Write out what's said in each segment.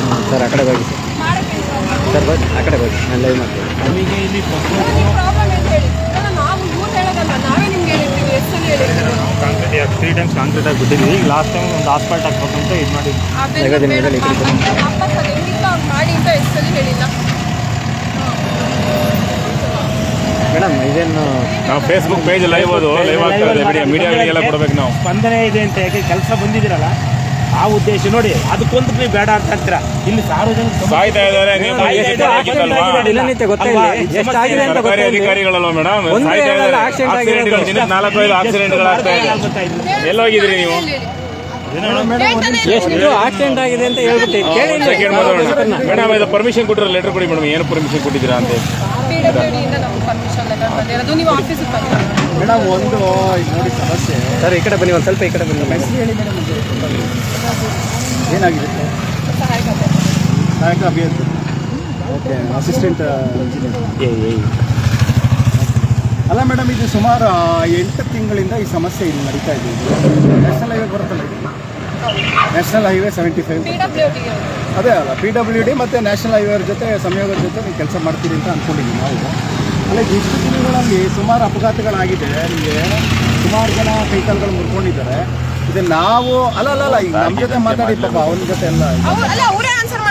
Madam sir ಆ ಕಡೆ ಹೋಗಿ ಸರ್. ಬಟ್ ಆ ಕಡೆ ಹೋಗಿ. ನಾನು ಲೈವ್ ಮಾಡ್ತೀನಿ. ನಮಗೆ ಇಲ್ಲಿ ಪ್ರಾಬ್ಲಮ್ ಅಂತ ಹೇಳಿ? ನಾವು ಇವ್ರು ಹೇಳೋದಲ್ಲ ನಾವೇ ನಿಮ್ಗೆ ಹೇಳಿರ್ತೀವಿ ಎಷ್ಟು ಸಲ ಹೇಳಿರ್ತೀವಿ ಕಾಂಕ್ರೀಟ್ ತ್ರೀ ಟೈಮ್ಸ್ ಕಾಂಕ್ರೀಟ್ ಆಗಿ ಬಿಟ್ಟಿದ್ವಿ. ಈಗ ಲಾಸ್ಟ್ ಟೈಮ್ ಒಂದು ಇದು ಮಾಡಿದ್ವಿ. ಅವ್ರು ಮಾಡಿ ಅಂತ ಎಷ್ಟು ಹೇಳಿಲ್ಲ. ಮೇಡಮ್ ಇದೇನು ನಾವು ಫೇಸ್ಬುಕ್ ಪೇಜ್ ಲೈವ್ ಅದು ಲೈವ್ ಆಗ್ತಾ ಇದೆ ಮೀಡಿಯಾ ಮೀಡಿಯಾಗಳಿಗೆಲ್ಲ ಕೊಡ್ಬೇಕು ನಾವು. ಸ್ಪಂದನೆ ಇದೆ ಅಂತ ಯಾಕೆ ಕೆಲಸ ಬಂದಿದ್ದೀರಲ್ಲ? ಆ ಉದ್ದೇಶ ನೋಡಿ ಅದಕ್ಕೊಂದು ನೀವು ಬೇಡ ಅಂತ ಅಂತೀರಾ ಇಲ್ಲಿ ಸಾರ್ವಜನಿಕ ಎಲ್ಲೋಗಿದ್ರಿ ನೀವು? ಎಷ್ಟು ಆಕ್ಸಿಡೆಂಟ್ ಆಗಿದೆ ಅಂತ ಹೇಳ್ಬಿಟ್ಟು ಕೇಳಿ ಮೇಡಮ್ ಇದು ಪರ್ಮಿಷನ್ ಕೊಟ್ಟಿರೋ ಲೆಟರ್ ಕೊಡಿ ಮೇಡಮ್ ಏನು ಪರ್ಮಿಷನ್ ಕೊಟ್ಟಿದ್ದೀರಾ ಅಂತ ಮೇಡಮ್ ಒಂದು ನೋಡಿ ಸಮಸ್ಯೆ. ಸರ್ ಈ ಕಡೆ ಬನ್ನಿ ಒಂದು ಸ್ವಲ್ಪ ಈ ಕಡೆ ಬನ್ನಿ. ಏನಾಗಿದೆ? ಸಹಾಯಕ ಅಭಿಯಂತರ. ಓಕೆ ಅಸಿಸ್ಟೆಂಟ್ ಇಂಜಿನಿಯರ್ ಅಲ್ಲ ಮೇಡಮ್ ಇದು ಸುಮಾರು ಎಂಟು ತಿಂಗಳಿಂದ ಈ ಸಮಸ್ಯೆ ಇಲ್ಲಿ ನಡೀತಾ ಇದೆ. ನ್ಯಾಷನಲ್ ಹೈವೇ ಬರುತ್ತಲ್ಲ ನ್ಯಾಷನಲ್ ಹೈವೇ ಸೆವೆಂಟಿ ಫೈವ್ ಅದೇ ಅಲ್ಲ ಪಿ ಡಬ್ಲ್ಯೂ ಡಿ ಮತ್ತು ನ್ಯಾಷನಲ್ ಹೈವೇರ ಜೊತೆ ಸಂಯೋಗದ ಜೊತೆ ನೀವು ಕೆಲಸ ಮಾಡ್ತೀರಿ ಅಂತ ಅಂದ್ಕೊಂಡಿದ್ದೀವಿ ನಾವು. ಅಲ್ಲ ಇಷ್ಟು ದಿನಗಳಲ್ಲಿ ಸುಮಾರು ಅಪಘಾತಗಳಾಗಿದೆ. ನಿಮಗೆ ಸುಮಾರು ಜನ ಕೈಕಾಲುಗಳು ಮುರ್ಕೊಂಡಿದ್ದಾರೆ. ಇದು ನಾವು ಅಲ್ಲ ಅಲ್ಲ ಅಲ್ಲ ಈಗ ನಮ್ಮ ಜೊತೆ ಮಾತಾಡಿ ಪಾಪ ಅವನ ಜೊತೆ ಎಲ್ಲ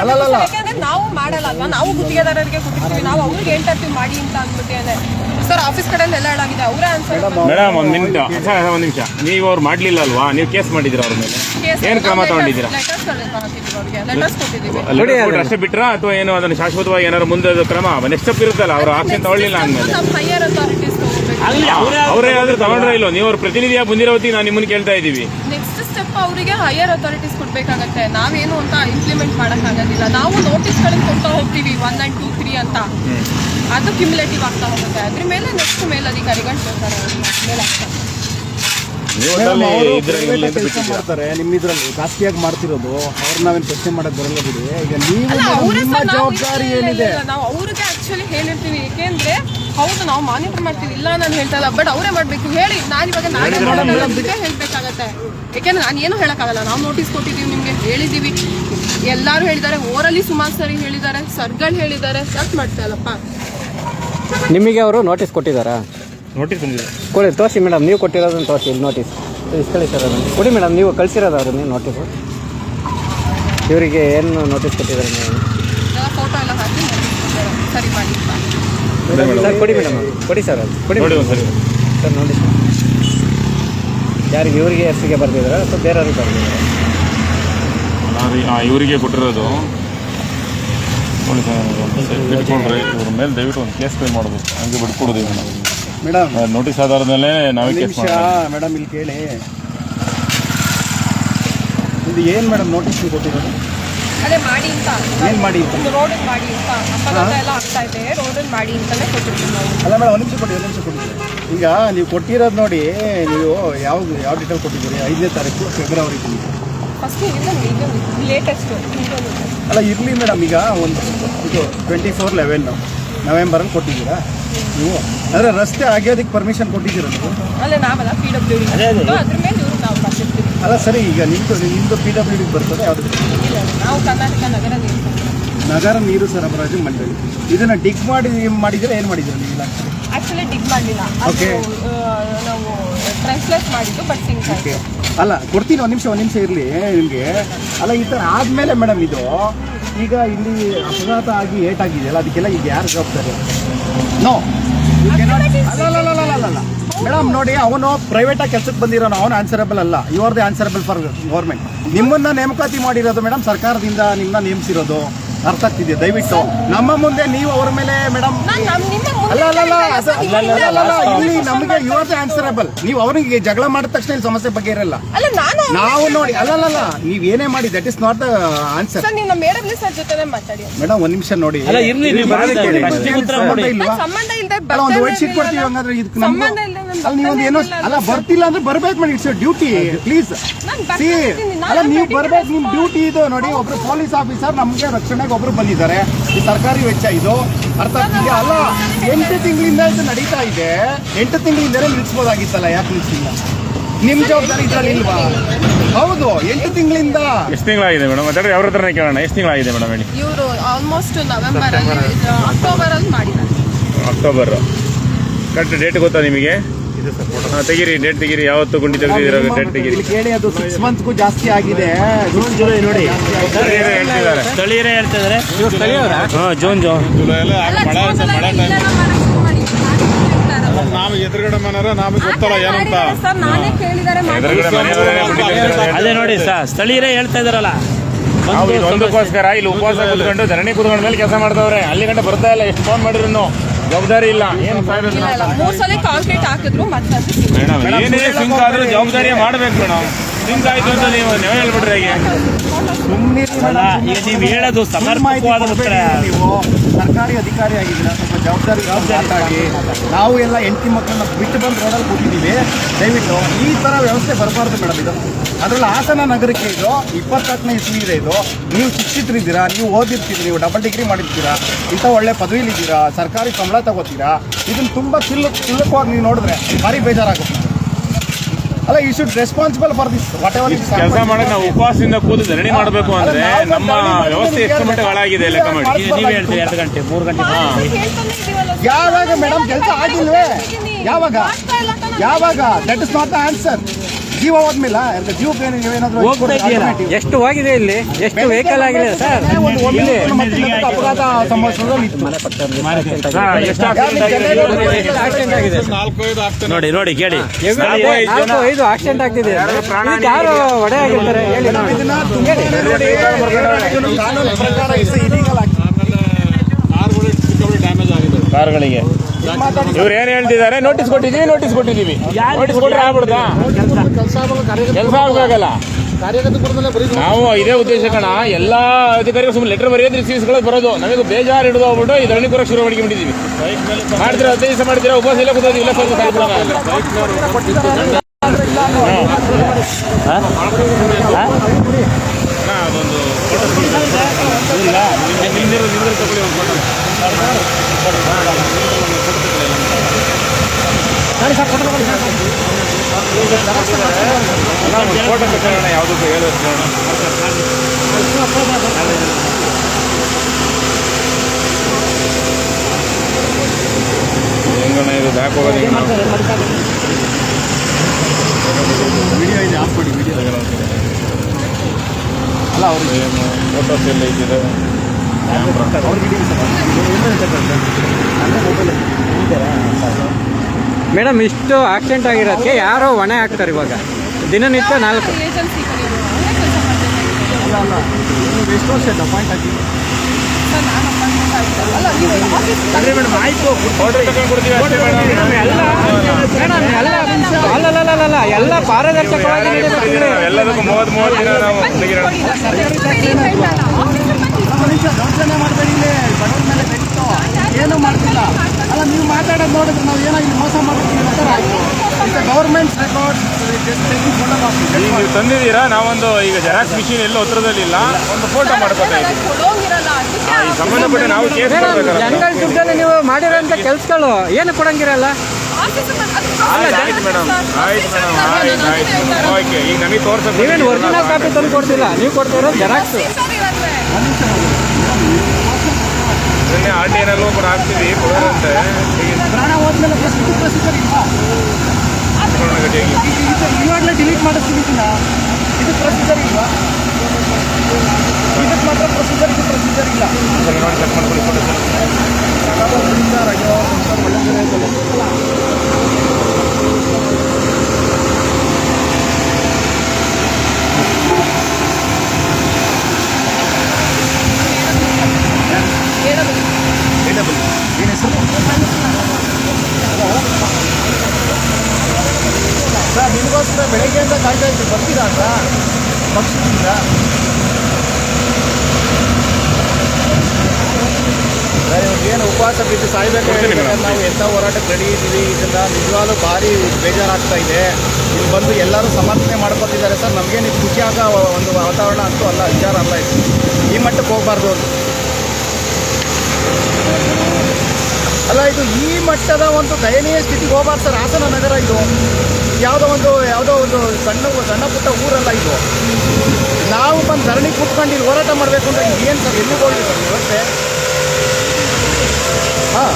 ಅಲ್ಲ ನಾವು ಮಾಡಲ್ಲ ನಾವು ಗುತ್ತಿಗೆದಾರರಿಗೆ ಕೊಟ್ಟಿರ್ತೀವಿ. ನಾವು ಅವ್ರಿಗೆ ಹೇಳ್ತಾ ಇರ್ತೀವಿ ಮಾಡಿ ಅಂತ ಅಂದ್ಬಿಟ್ಟೇನೆ ಸರ್ ಆಫೀಸ್ ಕಡೆಯಿಂದ ಎಲ್ಲ ಹೇಳಾಗಿದೆ. ಅವರೇ ಆನ್ಸರ್ ಮೇಡಮ್ ಒಂದ್ ಸರ್ ಒಂದ್ ನಿಮಿಷ ನೀವು ಅವ್ರು ಮಾಡ್ಲಿಲ್ಲ ಅಲ್ವಾ ನೀವು ಕೇಸ್ ಮಾಡಿದ್ದೀರಾ ಅವ್ರ ಮೇಲೆ? ಏನು ಕ್ರಮ ತಗೊಂಡಿದ್ದೀರಾ? ಲೆಟರ್ಸ್ ಅವ್ರಿಗೆ. ಲೆಟರ್ಸ್ ಕೊಟ್ಟಿದ್ದೀವಿ. letter ಕೊಟ್ಟು ಅಷ್ಟೇ ಬಿಟ್ರಾ? ಅಥವಾ ಏನು ಅದನ್ನ ಶಾಶ್ವತವಾಗಿ ಏನಾದ್ರು ಮುಂದೆ ಅದು ಕ್ರಮ? ನೆಕ್ಸ್ಟ್ ಸ್ಟೆಪ್ ಇರುತ್ತಲ್ಲ ಅವ್ರು ಆಕ್ಷನ್ ತಗೊಳ್ಳಿಲ್ಲ ಅಂದ್ಮೇಲೆ. ನಮ್ಮ ಹೈಯರ್ ಅಥಾರಿಟೀಸ್ ತಗೋಬೇಕು ಆಗ್ಲಿ, ಅವ್ರೇ ಅವರೇ ಆದ್ರೂ ತಗೊಂಡ್ರೆ ಇಲ್ಲ ನೀವು ಅವ್ರ ಪ್ರತಿನಿಧಿಯಾಗಿ ಬಂದಿರೋತಿ ನಾನು ನಿಮ್ಮನ್ನ ಕೇಳ್ತಾ ಇದ್ದೀವಿ. ನೆಕ್ಸ್ಟ್ ಸ್ಟೆಪ್ ಅವರಿಗೆ ಹೈಯರ್ ಅಥಾರಿಟೀಸ್ ಕೊಡ್ಬೇಕಾಗತ್ತೆ. ನಾವೇನು ಅಂತ ಇಂಪ್ಲಿಮೆಂಟ್ ಮಾಡೋಕ್ಕಾಗೋದಿಲ್ಲ. ನಾವು ನೋಟಿಸ್ಗಳನ್ನ ಕೊಡ್ತಾ ಹೋಗ್ತೀವಿ ಒನ್ ಆ್ಯಂಡ್ ಟೂ ತ್ರೀ ಅಂತ. ಅದು ಕ್ಯುಮುಲೇಟಿವ್ ಆಗ್ತಾ ಹೋಗುತ್ತೆ. ಅದ್ರ ಮೇಲೆ ನೆಕ್ಸ್ಟ್ ಮೇಲಧಿಕಾರಿಗಳು ಬರ್ತಾರೆ. ಮಾಡ್ತಾರೆ ನಿಮ್ಮ ಇದ್ರಲ್ಲಿ ಖಾಸಗಿಯಾಗಿ ಮಾಡ್ತಿರೋದು ಅವ್ರು ನಾವೇನು ಪ್ರಶ್ನೆ ಮಾಡಕ್ ಬರಲ್ಲ ಬಿಡಿ. ಈಗ ನೀವು ನಿಮ್ಮ ಜವಾಬ್ದಾರಿ ಏನಿದೆ? ನಾವು ಅವ್ರಿಗೆ ಆಕ್ಚುಲಿ ಹೇಳಿರ್ತೀವಿ. ಏಕೆಂದ್ರೆ ಹೌದು ನಾವು ಮಾನಿಟರ್ ಮಾಡ್ತೀವಿ. ಇಲ್ಲ ನಾನು ಹೇಳ್ತಾ ಇಲ್ಲ ಬಟ್ ಅವರೇ ಮಾಡ್ಬೇಕು. ಹೇಳಿ ನಾನು ಇವಾಗ ನಾನೇ ಮಾಡೋದಕ್ಕೆ ಹೇಳ್ಬೇಕಾಗತ್ತೆ. ಯಾಕೆಂದ್ರೆ ನಾನು ಏನು ಹೇಳಕ್ಕಾಗಲ್ಲ. ನಾವು ನೋಟಿಸ್ ಕೊಟ್ಟಿದ್ದೀವಿ ನಿಮ್ಗೆ ಹೇಳಿದ್ದೀವಿ. ಎಲ್ಲರೂ ಹೇಳಿದ್ದಾರೆ ಓರಲ್ಲಿ ಸುಮಾರು ಸರಿ ಹೇಳಿದ್ದಾರೆ ಸರ್ಗಳು ಹೇಳಿದ್ದಾರೆ ಸರ್ಚ್ ಮಾಡ್ತಾ ಇಲ್ಲಪ್ಪ. ನಿಮಗೆ ಅವರು ನೋಟಿಸ್ ಕೊಟ್ಟಿದ್ದಾರಾ? ನೋಟಿಸ್ ಬಂದಿದೆ. ಕೊಡಿ ತೋರಿಸಿ ಮೇಡಮ್ ನೀವು ಕೊಟ್ಟಿರೋದನ್ನು ತೋರಿಸಿ ಇಲ್ಲಿ ನೋಟಿಸ್ ಇಸ್ಕೊಳ್ಳಿ ಸರ್ ಅದನ್ನು ಕೊಡಿ ಮೇಡಮ್ ನೀವು ಕಳಿಸಿರೋದು ಅವ್ರು ನೀವು ನೋಟಿಸು ಇವರಿಗೆ ಏನು ನೋಟಿಸ್ ಕೊಟ್ಟಿದ್ದಾರೆ ನೀವು? ಫೋಟೋ ಎಲ್ಲ ಹಾಕಿ ಸರಿ ಮಾಡಿ ಸರ್ ಕೊಡಿ ಮೇಡಮ್ ಕೊಡಿ ಸರ್ ಅದು ಕೊಡಿ ಸರ್ ನೋಡಿ ಸರ್. ಯಾರಿಗೆ ಇವರಿಗೆ ಹೆಸರಿಗೆ ಬರ್ತಿದ್ದಾರೆ ಅಥವಾ ಬೇರೆಯವ್ರಿಗೆ ಬರ್ತಿದ್ದಾರೆ ನಾನು ಇವರಿಗೆ ಕೊಟ್ಟಿರೋದು ಇವ್ರ ಮೇಲೆ ದಯವಿಟ್ಟು ಒಂದು ಕೇಸ್ ಪೇ ಮಾಡಬೇಕು ಹಂಗೆ ಬಿಟ್ಕೊಡೋದಿವಿ ನಾವು ಮೇಡಮ್. ನೋಟಿಸ್ ಆಧಾರದ ಮೇಲೆ ನಾವೇ ಕೇಸ್ ಮೇಡಮ್ ಇಲ್ಲಿ ಕೇಳಿ. ಇದು ಏನು ಮೇಡಮ್ ನೋಟಿಸ್ ಕೊಟ್ಟಿರೋದು? ಅದೇ ಮಾಡಿ ಅಂತ. ಏನ್ ಮಾಡಿ ಅಂತ? ರೋಡ್ ಮಾಡಿ ಅಂತ. ಅಪಘಾತ ಎಲ್ಲ ಆಗ್ತಾ ಇದೆ. ರೋಡ್ ಮಾಡಿ ಅಂತಾನೆ ಕೊಟ್ಟಿರ್ತೀವಿ ನಾವು. ಅಲ್ಲ ಮೇಡಮ್ ಒಂದು ನಿಮಿಷ ಕೊಡಿ ಒಂದು ನಿಮಿಷ ಕೊಡಿ. ಈಗ ನೀವು ಕೊಟ್ಟಿರೋದು ನೋಡಿ ನೀವು ಯಾವ ಯಾವ ಡೀಟೇಲ್ ಕೊಟ್ಟಿದ್ದೀರಿ? ಐದನೇ ತಾರೀಕು ಫೆಬ್ರವರಿ ತಿಂಗಳು. ಫಸ್ಟ್ ಇದು ಇದು ಲೇಟೆಸ್ಟ್ ಅಲ್ಲ ಇರಲಿ ಮೇಡಮ್ ಈಗ ಒಂದು ಇದು ಟ್ವೆಂಟಿ ಫೋರ್ ಲೆವೆನ್ ನವೆಂಬರಲ್ಲಿ ಕೊಟ್ಟಿದ್ದೀರಾ? ನೀವು? ಅಂದರೆ ರಸ್ತೆ ಆಗ್ಯೋದಕ್ಕೆ ಪರ್ಮಿಷನ್ ಕೊಟ್ಟಿದ್ದೀರಾ ನೀವು? ಅಲ್ಲೇ ನಾವಲ್ಲ ಪಿ ಡಬ್ಲ್ಯೂ ಡಿ ಅದೇ, ಅದೇ. ಅದ್ರ ಮೇಲೆ ಇವ್ರು ನಾವು ಬರ್ತಿರ್ತೀವಿ. ಅಲ್ಲ ಸರಿ ಈಗ ನಿಮ್ಮದು ನಿಮ್ಮದು ಪಿ ಡಬ್ಲ್ಯೂ ಡಿಗೆ ಬರ್ತದೆ ಯಾವುದು ಇಲ್ಲ, ನಾವು ಕರ್ನಾಟಕ ನಗರ ನೀರು ನಗರ ನೀರು ಸರಬರಾಜು ಮಂಡಳಿ. ಇದನ್ನು ಡಿಗ್ ಮಾಡಿ ಮಾಡಿದರೆ ಏನು ಮಾಡಿದ್ದೀರಾ ನೀವು? ಇಲಾಖೆ ಆಕ್ಚುಲಿ ಡಿಗ್ ಮಾಡಲಿಲ್ಲ. ಅದು Okay. ಆ, ನಾವು ಟ್ರಾನ್ಸ್ಲೇಟ್ ಮಾಡಿದ್ದು ಬಟ್ ಸಿಂಕ್ ಓಕೆ ಅಲ್ಲ ಕೊಡ್ತೀನಿ ಒಂದು ನಿಮಿಷ ಒಂದು ನಿಮಿಷ ಇರಲಿ ನಿಮಗೆ. ಅಲ್ಲ ಈ ಥರ ಆದಮೇಲೆ ಮೇಡಮ್ ಇದು ಈಗ ಇಲ್ಲಿ ಅಪಘಾತ ಆಗಿ ಏಟಾಗಿದೆಯಲ್ಲ ಅದಕ್ಕೆಲ್ಲ ಈಗ ಯಾರು ಜವಾಬ್ದಾರಿ? ನೋ ಅಲ್ಲ ಮೇಡಮ್ ನೋಡಿ ಅವನು ಪ್ರೈವೇಟಾಗಿ ಕೆಲಸಕ್ಕೆ ಬಂದಿರೋನು ಅವನು ಆನ್ಸರಬಲ್ ಅಲ್ಲ. You are the answerable for government ನಿಮ್ಮನ್ನ ನೇಮಕಾತಿ ಮಾಡಿರೋದು ಮೇಡಮ್ ಸರ್ಕಾರದಿಂದ ನಿಮ್ಮನ್ನ ನೇಮಿಸಿರೋದು. ಅರ್ಥ ಆಗ್ತಿದೆ ದಯವಿಟ್ಟು. ನಮ್ಮ ಮುಂದೆ ನೀವು ಅವರ ಮೇಲೆ ಮೇಡಮ್ ನಮ್ಮ ನಿಮ್ಮ ಅಲ್ಲ ಅಲ್ಲ ಅಲ್ಲ ಇಲ್ಲ, ಅಲ್ಲ, ಅಲ್ಲ, ಅಲ್ಲ, ಇಲ್ಲಿ ಇಲ್ಲ, ನಮಗೆ ಯು ಆರ್ ಆನ್ಸರಬಲ್ ನೀವು ಅವರಿಗೆ ಜಗಳ ಮಾಡಿದ ತಕ್ಷಣ ಇಲ್ಲಿ ಸಮಸ್ಯೆ ಬಗ್ಗೆ ಇರಲ್ಲ. ಅಲ್ಲ ನಾನು ನಾವು ನೋಡಿ ಅಲ್ಲ ಅಲ್ಲ ಅಲ್ಲ ನೀವು ಏನೇ ಮಾಡಿ that is not the answer sir ನೀವು ನಮ್ಮ ಮೇಡಮ್ ಒಂದ್ ನಿಮಿಷ ನೋಡಿ. ಒಂದು ವೈಟ್ ಶೀಟ್ ಕೊಡ್ತೀವಿ ಹಂಗಾದ್ರೆ ಇದಕ್ಕೆ ಅಲ್ಲ ನೀವು ಒಂದು ಏನೋ ಅಲ್ಲ ಬರ್ತಿಲ್ಲ ಅಂದ್ರೆ ಬರ್ಬೇಕು madam it's duty please see ಅಲ್ಲ ನೀವು ಬರ್ಬೇಕು ನಿಮ್ ಡ್ಯೂಟಿ ಇದು ನೋಡಿ ಒಬ್ರು ಪೊಲೀಸ್ ಆಫೀಸರ್ ನಮ್ಗೆ ರಕ್ಷಣೆಗೆ ಒಬ್ರು ಬಂದಿದ್ದಾರೆ. ಈ ಸರ್ಕಾರಿ ವೆಚ್ಚ ಇದು. ಅರ್ಥ ಅಲ್ಲ ಎಂಟು ತಿಂಗಳಿಂದ ಇದು ನಡೀತಾ ಇದೆ. ಎಂಟು ತಿಂಗಳಿಂದಲೇ ನಿಲ್ಸ್ಬೋದಾಗಿತ್ತಲ್ಲ ಯಾಕೆ ನಿಲ್ಸಿಲ್ಲ? ನಿಮ್ ಜವಾಬ್ದಾರಿ ಇದ್ರಲ್ಲಿ ಇಲ್ವಾ? ಹೌದು ಎಂಟು ತಿಂಗಳಿಂದ. ಎಷ್ಟು ತಿಂಗಳಾಗಿದೆ ಮೇಡಮ್? ಅದರ ಅವ್ರ ಹತ್ರನೇ ಕೇಳೋಣ ಎಷ್ಟು ತಿಂಗಳಾಗಿದೆ ಮೇಡಮ್ ಹೇಳಿ? ಇವರು ಆಲ್ಮೋಸ್ಟ್ ನವೆಂಬರ್ ಅಲ್ಲಿ ಅಕ್ಟೋಬರ್ ಅಲ್ಲಿ ಮಾಡಿದ್ದಾರೆ. ಅಕ್ಟೋಬರ್ ಕರೆಕ್ಟ್ ಡೇಟ್ ಗೊತ್ತಾ ನಿಮಗೆ? ಹಾಂ ತೆಗೀರಿ ಡೇಟ್ ತೆಗೀರಿ. ಯಾವತ್ತು ಗುಂಡಿ ತೆಗೆದಿದ್ದೀರ ಡೇಟ್ ತೆಗೀರಿ. ಇಲ್ಲಿ ಕೇಳಿ ಅದು ಸಿಕ್ಸ್ ಮಂತ್ಗೂ ಜಾಸ್ತಿ ಆಗಿದೆ. ಜೂನ್ ಜುಲೈ ನೋಡಿ. ಸ್ಥಳೀಯರೇ ಹೇಳ್ತಿದ್ದಾರೆ. ಸ್ಥಳೀಯರೇ ಹೇಳ್ತಾ ಇದಾರೆ ನೀವು ಸ್ಥಳೀಯರಾ ಹಾಂ ಜೂನ್ ಜೂನ್. ನಾವು ಎದುರುಗಡೆ ಮನೆಯವ್ರೆ ನಮಗೆ ಗೊತ್ತಲ್ಲ ಏನಂತ. ಸರ್ ನಾನೇ ಕೇಳಿದ್ದಾರೆ ಎದುರುಗಡೆ ಮನೆಯವರೇ ಗುಂಡಿ ತೆಗೆದಿದ್ದಾರೆ. ಅದೇ ನೋಡಿ ಸರ್ ಸ್ಥಳೀಯರೇ ಹೇಳ್ತಾ ಇದಾರಲ್ಲ ನಾವು ಒಂದಕ್ಕೋಸ್ಕರ ಇಲ್ಲಿ ಉಪವಾಸ ಕುತ್ಕೊಂಡು ಧರಣಿ ಕೂತ್ಕೊಂಡ ಮೇಲೆ ಕೆಲಸ ಮಾಡ್ತಾವ್ರೆ ಅಲ್ಲಿ ಗಂಟೆ ಬರ್ತಾ ಇಲ್ಲ ಎಷ್ಟು ಫೋನ್ ಮಾಡಿದ್ರು ಜವಾಬ್ದಾರಿ ಇಲ್ಲ. ಏನು ಮೂರ್ ಸಲ ಕಾಂಕ್ರೀಟ್ ಹಾಕಿದ್ರು ಮತ್ತೆ ಏನೇ ಸಿಂಕ್ ಆದ್ರೂ ಜವಾಬ್ದಾರಿ ಮಾಡ್ಬೇಕು ಮೇಡಮ್. ಆಯ್ತು ಅಂತ ನೀವು ನೆವ ಹೇಳ್ಬಿಟ್ರೆ ಹೇಗೆ? ಅಲ್ಲ ಈಗ ನೀವು ಹೇಳೋದು ಸಮರ್ಪಕವಾದ ಉತ್ತರ. ನೀವು. ಸರ್ಕಾರಿ ಅಧಿಕಾರಿ ಆಗಿದ್ದೀರಾ? ಸ್ವಲ್ಪ ಜವಾಬ್ದಾರಿ ಮಾತಾಡಿ. ನಾವು ಎಲ್ಲ ಹೆಂಡತಿ ಮಕ್ಕಳನ್ನ ಬಿಟ್ಟು ಬಂದು ರೋಡಲ್ಲಿ ಕೂತಿದ್ದೀವಿ. ದಯವಿಟ್ಟು ಈ ಥರ ವ್ಯವಸ್ಥೆ ಬರಬಾರ್ದು ಮೇಡಮ್ ಇದು. ಅದರಲ್ಲಿ ಹಾಸನ ನಗರಕ್ಕೆ ಇದು ಇಪ್ಪತ್ನಾಲ್ಕನೇ ಇಸ್ವಿ ಇದೆ ಇದು. ನೀವು ಶಿಕ್ಷಿತರಿದ್ದೀರಾ? ನೀವು ಓದಿರ್ತೀರಿ ನೀವು ಡಬಲ್ ಡಿಗ್ರಿ ಮಾಡಿರ್ತೀರಾ? ಇಂಥ ಒಳ್ಳೆ ಪದವಿಲಿದ್ದೀರಾ? ಸರ್ಕಾರಿ ಸಂಬಳ ತಗೋತೀರಾ? ಇದನ್ನು ತುಂಬ ತಿಲ್ಲು ತಿಲ್ಲಕವಾಗಿ ನೀವು ನೋಡಿದ್ರೆ ಭಾರಿ ಬೇಜಾರಾಗುತ್ತೆ. ಅಲ್ಲ you should responsible for this whatever ಕೆಲಸ ಮಾಡಿ ನಾವು ಉಪವಾಸದಿಂದ ಕೂತು ಧರಣಿ ಮಾಡಬೇಕು ಅಂದ್ರೆ ನಮ್ಮ ವ್ಯವಸ್ಥೆ ಎಷ್ಟು ಮಟ್ಟಿಗೆ ಹಾಳಾಗಿದೆ ಲೆಕ್ಕ ಮಾಡಿ? ನೀವು ಹೇಳ್ತೀರಿ ಎರಡು ಗಂಟೆ ಮೂರು ಗಂಟೆ ಯಾವಾಗ ಮೇಡಮ್ ಕೆಲಸ ಆಗಿಲ್ವೇ? ಯಾವಾಗ? ಯಾವಾಗ? That is not the answer ಜೀವ ಹೋದ್ಮೇಲೆ? ಏನಾದ್ರು ಎಷ್ಟು ಹೋಗಿದೆ ಇಲ್ಲಿ? ಎಷ್ಟು ವೆಹಿಕಲ್ ಆಗಿದೆ ಸರ್? ಇಲ್ಲಿ. ಅಪಘಾತ ಸಂಭವಿಸೋದ್ರಲ್ಲಿ ಎಷ್ಟು ಆಕ್ಸಿಡೆಂಟ್ ಆಗಿದೆ. ನೋಡಿ ನೋಡಿ ಕೇಳಿ. ಐದು ಆಕ್ಸಿಡೆಂಟ್ ಆಗ್ತಿದೆ. ಯಾರು ಒಡೆ ಆಗಿರ್ತಾರೆ? ಹೇಳಿ ಕಾನೂನು ಪ್ರಕಾರ ಡ್ಯಾಮೇಜ್ ಆಗಿದೆ. ಕಾರ್ಗಳಿಗೆ ಇವ್ರು ಏನ್ ಹೇಳ್ತಿದ್ದಾರೆ ನೋಟಿಸ್ ಕೊಟ್ಟಿದೀವಿ ನೋಟಿಸ್ ಕೊಟ್ಟಿದೀವಿ ನೋಟಿಸ್ ಕೊಟ್ಟರೆ ಆಗ್ಬಿಡ್ತಾ ಕೆಲಸ ಆಗಲ್ಲ ನಾವು ಇದೇ ಉದ್ದೇಶ ಕಣ ಎಲ್ಲಾ ಅಧಿಕಾರಿಗಳು ಸುಮ್ಮನೆ ಲೆಟರ್ ಬರೆಯೋದು ರಿಸೀವ್ಸ್ಗಳು ಬರೋದು ನಮಗೆ ಬೇಜಾರು ಹಿಡಿದು ಹೋಗ್ಬಿಟ್ಟು ಈ ಧರಣಿ ಕೊರಕ್ಕೆ ಶುರು ಮಾಡ್ಕೊಂಡಿದ್ದೀವಿ ಮಾಡ್ತೀರಾ ಹದಿನೈದು ದಿವಸ ಮಾಡ್ತೀರಾ ಉಪವಾಸ ಇಲ್ಲ ಕೂತೋದು ಇಲ್ಲ ಅದೊಂದು photo ಇಲ್ಲ ನಿಮ್ಗೆ ನಿಂದಿರೋ ನಿಂದಿರೋ ತಗೊಳ್ಳಿ ಒಂದು photo. ಅಣ್ಣ, ಒಂದು ಫೋಟೋ ತಗೊಳ್ಳೋಣ ಯಾವುದಕ್ಕೂ ಹೇಳೋದು ಹೆಂಗಣ್ಣ ಇದು ಬ್ಯಾಕ್ ಹೋಗೋದು ಹೆಂಗಣ್ಣ? ವಿಡಿಯೋ ಇದೆ ಹಾಕ್ಬಿಡಿ ವಿಡಿಯೋ ಅಲ್ಲ ಅವ್ರಿಗೆ ಏನು ಫೋಟೋಸ್ ಎಲ್ಲ ಇದ್ದಿದೆ ಮೇಡಮ್ ಇಷ್ಟು ಆಕ್ಸಿಡೆಂಟ್ ಆಗಿರೋದಕ್ಕೆ ಯಾರೋ ಹೊಣೆ ಹಾಕ್ತಾರೆ ಇವಾಗ ದಿನನಿತ್ಯ ನಾಲ್ಕು ಎಷ್ಟು ವರ್ಷ ಅಪಾಯಿಂಟ್ ಮೇಡಮ್ ಆಯ್ತು ಮೇಡಮ್ ಎಲ್ಲ ಮೇಡಮ್ ಎಲ್ಲ ಪಾರದರ್ಶಕವಾಗಿ ಎಲ್ಲದಕ್ಕೂ ಮೂವತ್ತು ಮೂವತ್ತು ದಿನ ನಾವು ತೆಗಿರೋಣ ನಮ್ಮ ದೌರ್ಜನ್ಯ ಮಾಡಬೇಡಿ ಇಲ್ಲಿ. ಬಡವ್ರ ಮೇಲೆ ದಯವಿಟ್ಟು ಏನು ಮಾಡ್ತಿಲ್ಲ. ಅಲ್ಲ ನೀವು ಮಾತಾಡೋದು ನೋಡಿದ್ರೆ ನಾವು ಏನೋ ಇಲ್ಲಿ ಮೋಸ ಮಾಡ್ತೀವಿ ಅಂತ ಆಯ್ತು. ಇಟ್ಸ್ ಗೌರ್ಮೆಂಟ್ ರೆಕಾರ್ಡ್ ಈಗ ನೀವು ತಂದಿದ್ದೀರಾ? ನಾವೊಂದು ಈಗ ಜೆರಾಕ್ಸ್ ಮಿಷಿನ್ ಎಲ್ಲೋ ಹತ್ರದಲ್ಲಿ ಇಲ್ಲ. ಒಂದು ಫೋಟೋ ಮಾಡ್ಕೊತಾ ಇದ್ದೀವಿ. ಸಂಬಂಧಪಟ್ಟ ನಾವು ಕೇಸ್ ಜನಗಳ ದುಡ್ಡಲ್ಲಿ ನೀವು ಮಾಡಿರೋಂಥ ಕೆಲಸಗಳು ಏನು ಕೊಡಂಗಿರಲ್ಲ? ಆಯ್ತು ಮೇಡಮ್ ಆಯ್ತು ಮೇಡಮ್ ಆಯ್ತು ಆಯ್ತು ಓಕೆ ಈಗ ನಮಗೆ ತೋರ್ಸಕ್ಕೆ ನೀವೇನು ಒರಿಜಿನಲ್ ಕಾಪಿ ತಂದು ಕೊಡ್ತಿಲ್ಲ ನೀವು ಕೊಡ್ತಾ ಇರೋದು ಜೆರಾಕ್ಸ್ ಇದನ್ನೇ ಆರ್ ಟಿ ಎನಲ್ಲೂ ಕೂಡ ಹಾಕ್ತೀವಿ ಕೊಡೋದಂತೆ ಪ್ರಾಣ ಹೋದ್ಮೇಲೆ ಇವಾಗಲೇ ಡಿಲೀಟ್ ಮಾಡಿಸ್ತೀನಿ ಇದು ಪ್ರೊಸೀಜರ್ ಇಲ್ವಾ? ಇದಕ್ಕೆ ಮಾತ್ರ ಪ್ರೊಸೀಜರ್ ಇದು ಪ್ರೊಸೀಜರ್ ಇಲ್ಲ. ಸರಿ ನೋಡಿ ಚೆಕ್ ಮಾಡ್ಕೊಳ್ಳಿ ಫೋಟೋ ಏನು ಹೆಸರು? ಸರ್ ನಿಮಗೋಸ್ಕರ ಬೆಳಗ್ಗೆಯಿಂದ ಕಾಯ್ತಾ ಇದ್ದೀವಿ ಬರ್ತೀರಾ ಸರ್ ಪಕ್ಷದಿಂದ ಏನು ಉಪವಾಸ ಬಿದ್ದು ಸಾಯ್ಬೇಕು ನಾವು ಎಂಥ ಹೋರಾಟಕ್ಕೆ ರೆಡಿ ಇದ್ದೀವಿ ಇದನ್ನ ನಿಜವಾಗ್ಲೂ ಭಾರಿ ಬೇಜಾರಾಗ್ತಾ ಇದೆ. ಇಲ್ಲಿ ಬಂದು ಎಲ್ಲರೂ ಸಮರ್ಥನೆ ಮಾಡ್ಕೊತಿದ್ದಾರೆ ಸರ್. ನಮಗೇನು ಖುಷಿಯಾದ ಖುಷಿ ಆಗೋ ಒಂದು ವಾತಾವರಣ ಅಂತೂ ಅಲ್ಲ ವಿಚಾರ ಅಲ್ಲ ಇದು. ಈ ಮಟ್ಟಕ್ಕೆ ಹೋಗ್ಬಾರ್ದು ಅಲ್ಲ, ಇದು ಈ ಮಟ್ಟದ ಒಂದು ದಯನೀಯ ಸ್ಥಿತಿಗೆ ಹೋಗ್ಬಾರ್ದು ಸರ್. ಹಾಸನ ನಗರ ಇದು. ಯಾವುದೋ ಒಂದು ಯಾವುದೋ ಒಂದು ಸಣ್ಣ ಸಣ್ಣ ಪುಟ್ಟ ಊರಲ್ಲ ಇದು. ನಾವು ಬಂದು ಧರಣಿ ಕೂತ್ಕೊಂಡು ಇಲ್ಲಿ ಹೋರಾಟ ಮಾಡಬೇಕು ಅಂದರೆ ಏನು ಸರ್? ಎಲ್ಲಿ ಹೋಗಿ ಸರ್ ವ್ಯವಸ್ಥೆ? ಹಾಂ.